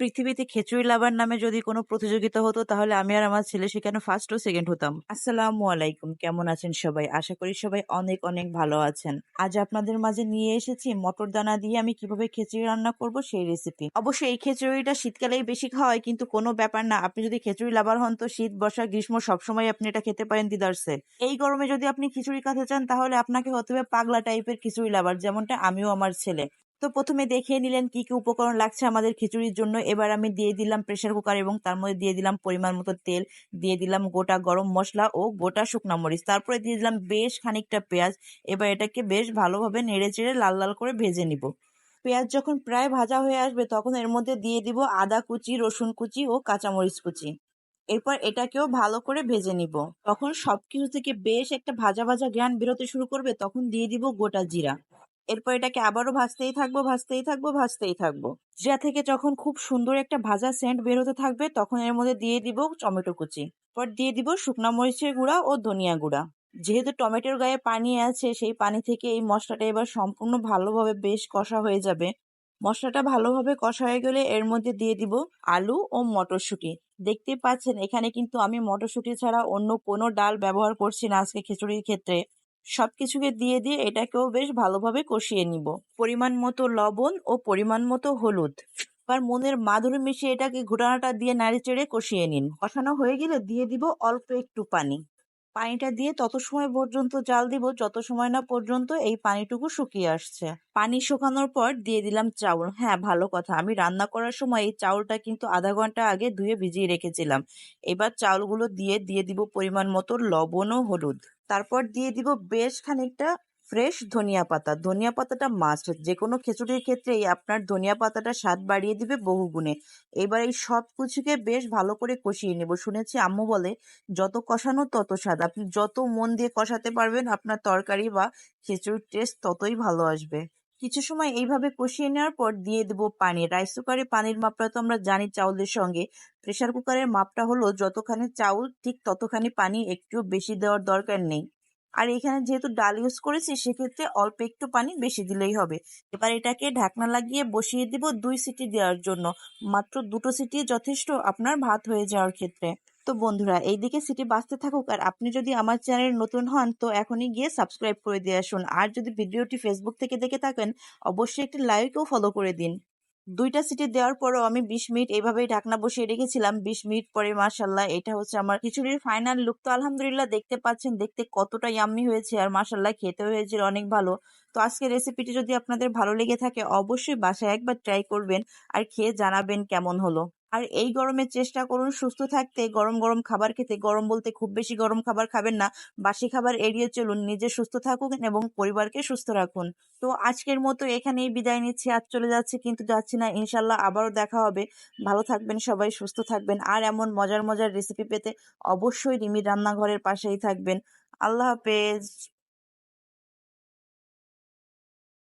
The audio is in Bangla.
পৃথিবীতে খিচুড়ি লাভার নামে যদি কোনো প্রতিযোগিতা হতো, তাহলে আমি আর আমার ছেলে সেখানে ফার্স্ট ও সেকেন্ড হতাম। আসসালামু আলাইকুম, কেমন আছেন সবাই? আশা করি সবাই অনেক অনেক ভালো আছেন। আজ আপনাদের মাঝে নিয়ে এসেছি মটর দানা দিয়ে আমি কীভাবে খিচুড়ি রান্না করব সেই রেসিপি অবশ্যই এই খিচুড়িটা শীতকালেই বেশি খাওয়ায় কিন্তু কোনো ব্যাপার না। আপনি যদি খিচুড়ি লাভার হন, তো শীত, বর্ষা, গ্রীষ্ম সবসময় আপনি এটা খেতে পারেন দিদারসে এই গরমে যদি আপনি খিচুড়ি খেতে চান, তাহলে আপনাকে হতে হবে পাগলা টাইপের খিচুড়ি লাভার, যেমনটা আমিও আমার ছেলে। তো প্রথমে দেখিয়ে নিলেন কি কি উপকরণ লাগছে আমাদের খিচুড়ির জন্য। এবার আমি দিয়ে দিলাম প্রেশার কুকার এবং তার মধ্যে দিয়ে দিলাম পরিমাণ মতো তেল, দিয়ে দিলাম গোটা গরম মশলা ও গোটা শুকনা মরিচ। তারপরে দিয়ে দিলাম বেশ খানিকটা পেঁয়াজ। এবার এটাকে বেশ ভালোভাবে নেড়ে চেড়ে লাল লাল করে ভেজে নিব। পেঁয়াজ যখন প্রায় ভাজা হয়ে আসবে তখন এর মধ্যে দিয়ে দিব আদা কুচি, রসুন কুচি ও কাঁচামরিচ কুচি। এরপর এটাকেও ভালো করে ভেজে নিব। তখন সবকিছু থেকে বেশ একটা ভাজা ভাজা জ্ঞান বেরোতে শুরু করবে। তখন দিয়ে দিব গোটা জিরা। এরপর এটাকে আবারও ভাজতেই থাকব ভাজতেই থাকব ভাজতেই থাকব। জিরা থেকে যখন খুব সুন্দর একটা ভাজা সেন্ট বের হতে থাকবে, তখন এর মধ্যে দিয়ে দিব টমেটো কুচি। পর দিয়ে দিব শুকনা মরিচের গুঁড়া ও ধনিয়া গুঁড়া। যেহেতু টমেটোর গায়ে পানি আছে, সেই পানি থেকে এই মশলাটা এবার সম্পূর্ণ ভালোভাবে বেশ কষা হয়ে যাবে। মশলাটা ভালোভাবে কষা হয়ে গেলে এর মধ্যে দিয়ে দিব আলু ও মটরশুঁটি। দেখতে পাচ্ছেন, এখানে কিন্তু আমি মটরশুঁটি ছাড়া অন্য কোনো ডাল ব্যবহার করছি না আজকে খিচুড়ির ক্ষেত্রে। সবকিছুকে দিয়ে দিয়ে এটাকেও বেশ ভালোভাবে কষিয়ে নিব। পরিমাণ মতো লবণ ও পরিমাণ মতো হলুদ। এবার মনের মাধুরী মিশিয়ে এটাকে ঘুটানাটা দিয়ে নাড়ি চেড়ে কষিয়ে নিন। কষানো হয়ে গেলে দিয়ে দিব অল্প একটু পানি। পানিটা দিয়ে তত সময় পর্যন্ত জাল দিব, যত সময় না পর্যন্ত এই পানিটুকু শুকিয়ে আসছে। পানি শুকানোর পর দিয়ে দিলাম চাউল। হ্যাঁ ভালো কথা। আমি রান্না করার সময় এই চাউলটা কিন্তু আধা ঘণ্টা আগে ধুয়ে ভিজিয়ে রেখেছিলাম। এবার চাউলগুলো দিয়ে দিয়ে দিব পরিমাণ মতো লবণ ও হলুদ। তারপর দিয়ে দিব বেশ খানিকটা ফ্রেশ ধনিয়া পাতা। ধনিয়া পাতাটা মাস্ট যে কোনো খিচুড়ির ক্ষেত্রেই আপনার ধনিয়া পাতাটা স্বাদ বাড়িয়ে দিবে বহুগুণে। এবার এই সব কিছুকে বেশ ভালো করে কষিয়ে নেব। শুনেছি আম্মু বলে, যত কষানো তত স্বাদ। আপনি যত মন দিয়ে কষাতে পারবেন, আপনার তরকারি বা খিচুড়ির টেস্ট ততই ভালো আসবে। কিছু সময় এইভাবে কষিয়ে নেওয়ার পর দিয়ে দেবো পানি। রাইস কুকারে পানির মাপটা তো আমরা জানি চাউলের সঙ্গে। প্রেশার কুকারের মাপটা হলো, যতখানি চাউল, ঠিক ততখানি পানি একটু বেশি দেওয়ার দরকার নেই। আর এখানে যেহেতু ডাল ইউজ করেছি, সেক্ষেত্রে অল্প একটু পানি বেশি দিলেই হবে। এবার এটাকে ঢাকনা লাগিয়ে বসিয়ে দিব দুই সিটি দেওয়ার জন্য। মাত্র দুটো সিটি যথেষ্ট আপনার ভাত হয়ে যাওয়ার ক্ষেত্রে। তো বন্ধুরা, এইদিকে সিটি বাঁচতে থাকুক আর আপনি যদি আমার চ্যানেল নতুন হন, তো এখনই গিয়ে সাবস্ক্রাইব করে দিয়ে আসুন। আর যদি ভিডিওটি ফেসবুক থেকে দেখে থাকেন, অবশ্যই একটি লাইক ও ফলো করে দিন। দুইটা সিটি দেওয়ার পরও আমি বিশ মিনিট এইভাবেই ঢাকনা বসিয়ে রেখেছিলাম। বিশ মিনিট পরে মার্শাল্লাহ এটা হচ্ছে আমার খিচুড়ির ফাইনাল লুক তো আলহামদুলিল্লাহ, দেখতে পাচ্ছেন, দেখতে কতটা ইয়াম্মি হয়েছে আর মার্শাল্লাহ খেতে হয়েছিল অনেক ভালো। তো আজকের রেসিপিটি যদি আপনাদের ভালো লেগে থাকে, অবশ্যই বাসায় একবার ট্রাই করবেন আর খেয়ে জানাবেন কেমন হলো। আর এই গরমে চেষ্টা করুন সুস্থ থাকতে, গরম গরম খাবার খেতে। গরম বলতে খুব বেশি গরম খাবার খাবেন না, বাসি খাবার এড়িয়ে চলুন, নিজে সুস্থ থাকুন এবং পরিবারকে সুস্থ রাখুন। তো আজকের মতো এখানেই বিদায় নিচ্ছি, আজ চলে যাচ্ছে, কিন্তু যাচ্ছি না। ইনশাল্লাহ আবারও দেখা হবে। ভালো থাকবেন সবাই, সুস্থ থাকবেন। আর এমন মজার মজার রেসিপি পেতে অবশ্যই রিমির রান্নাঘরের পাশেই থাকবেন। আল্লাহ হাফেজ।